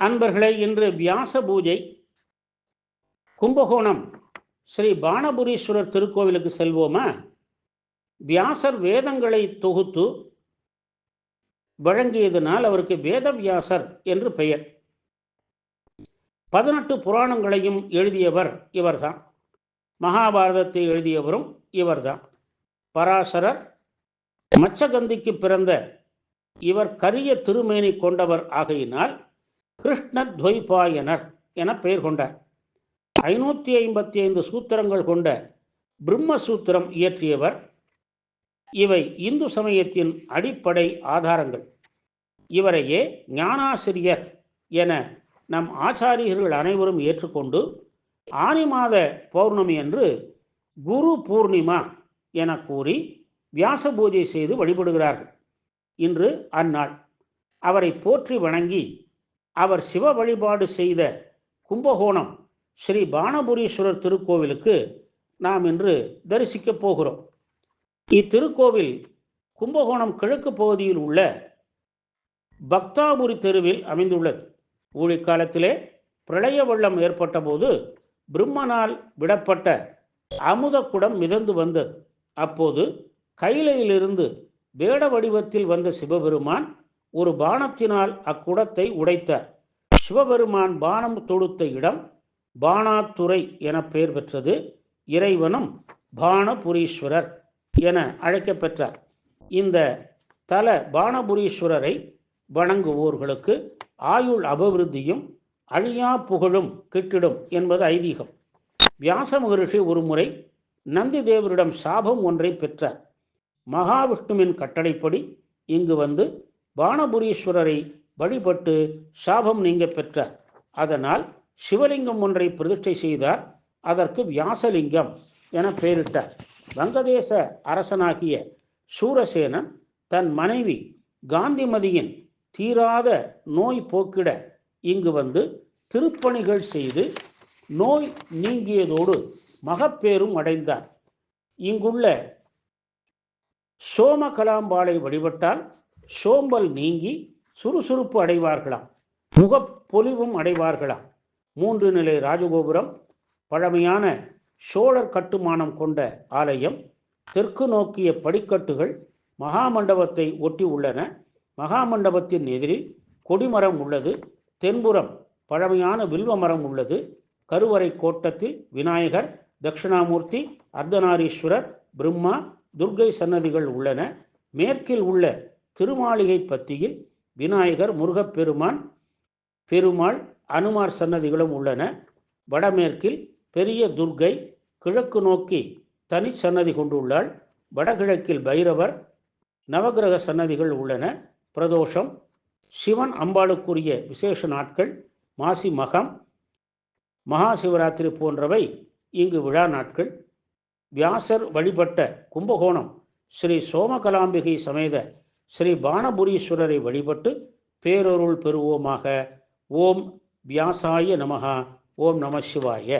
அன்பர்களே இன்று வியாச பூஜை. கும்பகோணம். ஸ்ரீ பானபுரீஸ்வரர் திருக்கோவிலுக்கு செல்வோமா? வியாசர் வேதங்களை தொகுத்து வழங்கியதனால் அவருக்கு வேதவியாசர் என்று பெயர். பதினெட்டு புராணங்களையும் எழுதியவர் இவர்தான். மகாபாரதத்தை எழுதியவரும் இவர்தான். பராசரர் மச்சகந்திக்கு பிறந்த இவர் கரிய திருமேனி கொண்டவர் ஆகையினால் கிருஷ்ண துவைபாயனர் என பெயர் கொண்டார் ஐநூற்றி ஐம்பத்தி ஐந்து சூத்திரங்கள் கொண்ட பிரம்மசூத்திரம் இயற்றியவர். இவை இந்து சமயத்தின் அடிப்படை ஆதாரங்கள். இவரையே ஞானாசிரியர் என நம் ஆச்சாரியர்கள் அனைவரும் ஏற்றுக்கொண்டு ஆனி மாத பௌர்ணமி அன்று குரு பூர்ணிமா என கூறி வியாச பூஜை செய்து வழிபடுகிறார்கள். இன்று அந்நாள். அவரை போற்றி வணங்கி அவர் சிவ வழிபாடு செய்த கும்பகோணம் ஸ்ரீ பானபுரீஸ்வரர் திருக்கோவிலுக்கு நாம் இன்று தரிசிக்கப் போகிறோம். இத்திருக்கோவில் கும்பகோணம் கிழக்கு பகுதியில் உள்ள பக்தாபுரி தெருவில் அமைந்துள்ளது. ஊழிக்காலத்திலே பிரளய வெள்ளம் ஏற்பட்ட போது பிரம்மனால் விடப்பட்ட அமுத குடம் மிதந்து வந்தது. அப்போது கைலையிலிருந்து வேட வடிவத்தில் வந்த சிவபெருமான் ஒரு பானத்தினால் அக்குடத்தை உடைத்தார். சிவபெருமான் பானம் தொடுத்த இடம் பானாத்துறை என பெயர் பெற்றது. இறைவனும் பானபுரீஸ்வரர் என அழைக்கப்பெற்றார் இந்த தல பானபுரீஸ்வரரை வணங்குவோர்களுக்கு ஆயுள் அபிவிருத்தியும் அழியா புகழும் கிட்டிடும் என்பது ஐதீகம். வியாச மகரிஷி ஒருமுறை நந்தி தேவரிடம் சாபம் ஒன்றை பெற்றார். மகாவிஷ்ணுவின் கட்டளைப்படி இங்கு வந்து பானபுரீஸ்வரரை வழிபட்டு சாபம் நீங்க பெற்றார் அதனால் சிவலிங்கம் ஒன்றை பிரதிஷ்டை செய்தார். அதற்கு வியாசலிங்கம் என பெயரிட்டார் வங்கதேச அரசனாகிய சூரசேனன் தன் மனைவி காந்திமதியின் தீராத நோய் போக்கிட இங்கு வந்து திருப்பணிகள் செய்து நோய் நீங்கியதோடு மகப்பேரும் அடைந்தார் இங்குள்ள சோமகலாம்பாளை வழிபட்டால் சோம்பல் நீங்கி சுறுசுறுப்பு அடைவார்களாம். முகப்பொலிவும் அடைவார்களாம். மூன்று நிலை ராஜகோபுரம் பழமையான சோழர் கட்டுமானம் கொண்ட ஆலயம் தெற்கு நோக்கிய படிக்கட்டுகள் மகாமண்டபத்தை ஒட்டி உள்ளன. மகாமண்டபத்தின் எதிரில் கொடிமரம் உள்ளது. தென்புறம் பழமையான வில்வ மரம் உள்ளது. கருவறை கோட்டத்தில் விநாயகர் தட்சிணாமூர்த்தி அர்த்தநாரீஸ்வரர் பிரம்மா துர்கை சன்னதிகள் உள்ளன. மேற்கில் உள்ள திருமாளிகை பத்தியில் விநாயகர் முருகப்பெருமான் பெருமாள் அனுமார் சன்னதிகளும் உள்ளன. வடமேற்கில் பெரிய துர்கை கிழக்கு நோக்கி தனி சன்னதி கொண்டுள்ளாள். வடகிழக்கில் பைரவர் நவகிரக சன்னதிகள் உள்ளன. பிரதோஷம் சிவன் அம்பாளுக்குரிய விசேஷ நாட்கள் மாசி மகம் மகா சிவராத்திரி போன்றவை இங்கு விழா நாட்கள். வியாசர் வழிபட்ட கும்பகோணம் ஸ்ரீ சோமகலாம்பிகை சமேத ஸ்ரீ பானபுரீஸ்வரரை வழிபட்டு பேரொருள் பெறுவோமாக. ஓம் வியாசாய நமகா ஓம் நம சிவாய.